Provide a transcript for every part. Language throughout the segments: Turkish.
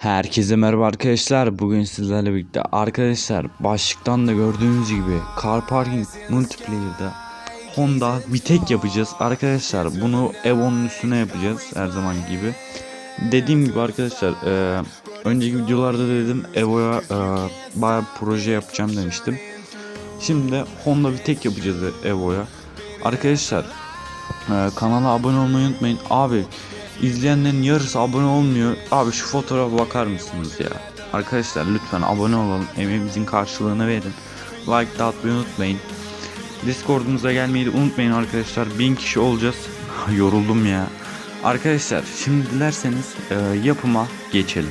Herkese merhaba arkadaşlar. Bugün sizlerle birlikte arkadaşlar başlıktan da gördüğünüz gibi Car Parking Multiplayer'da Honda Vitek yapacağız. Arkadaşlar bunu Evo'nun üstüne yapacağız her zaman gibi. Dediğim gibi arkadaşlar e, önceki videolarda dedim Evo'ya e, bayağı bir proje yapacağım demiştim. Şimdi de Honda Vitek yapacağız Evo'ya. Arkadaşlar ee, kanala abone olmayı unutmayın. Abi izleyenlerin yarısı abone olmuyor. Abi şu fotoğrafa bakar mısınız ya? Arkadaşlar lütfen abone olalım. Emeğimizin karşılığını verin. Like da atmayı unutmayın. Discord'umuza gelmeyi de unutmayın arkadaşlar. 1000 kişi olacağız. Yoruldum ya. Arkadaşlar şimdi dilerseniz e, yapıma geçelim.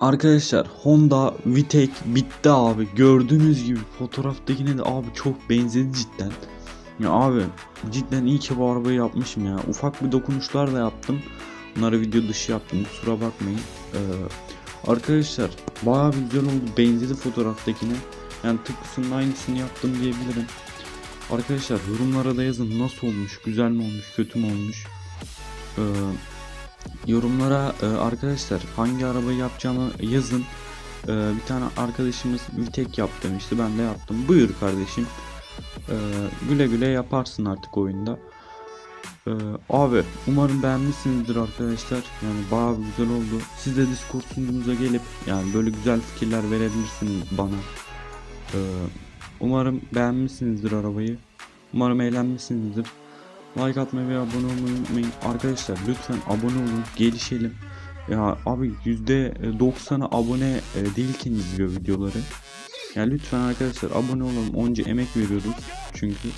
Arkadaşlar Honda Vitek bitti abi. Gördüğünüz gibi fotoğraftakine de abi çok benzedi cidden. Ya abi cidden iyi ki bu arabayı yapmışım ya. Ufak bir dokunuşlar da yaptım. Bunları video dışı yaptım kusura bakmayın. Ee, arkadaşlar bayağı bir güzel oldu. Benzedi fotoğraftakine. Yani tıpkısının aynısını yaptım diyebilirim. Arkadaşlar yorumlara da yazın nasıl olmuş, güzel mi olmuş, kötü mü olmuş. Ee, yorumlara e, arkadaşlar hangi arabayı yapacağımı yazın. Ee, bir tane arkadaşımız Vitek yap demişti. Ben de yaptım. Buyur kardeşim. Ee, güle güle yaparsın artık oyunda. Ee, abi umarım beğenmişsinizdir arkadaşlar. Yani bayağı güzel oldu. Siz de Discord sunucumuza gelip yani böyle güzel fikirler verebilirsiniz bana. Ee, umarım beğenmişsinizdir arabayı. Umarım eğlenmişsinizdir. Like atmayı ve abone olmayı unutmayın. Arkadaşlar lütfen abone olun. Gelişelim. Ya abi %90'ı abone e, değilken izliyor videoları. Ya lütfen arkadaşlar abone olalım. Onca emek veriyoruz çünkü.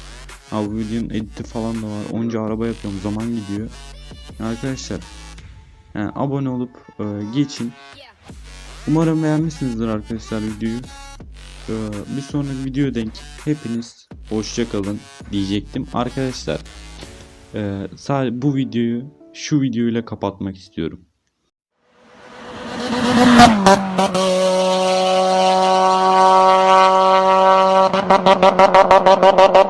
Ha bu videonun editi falan da var. Onca araba yapıyorum. Zaman gidiyor. Arkadaşlar yani abone olup e, geçin. Umarım beğenmişsinizdir arkadaşlar videoyu. E, bir sonraki video denk hepiniz hoşça kalın diyecektim. Arkadaşlar e, sadece bu videoyu şu videoyla kapatmak istiyorum.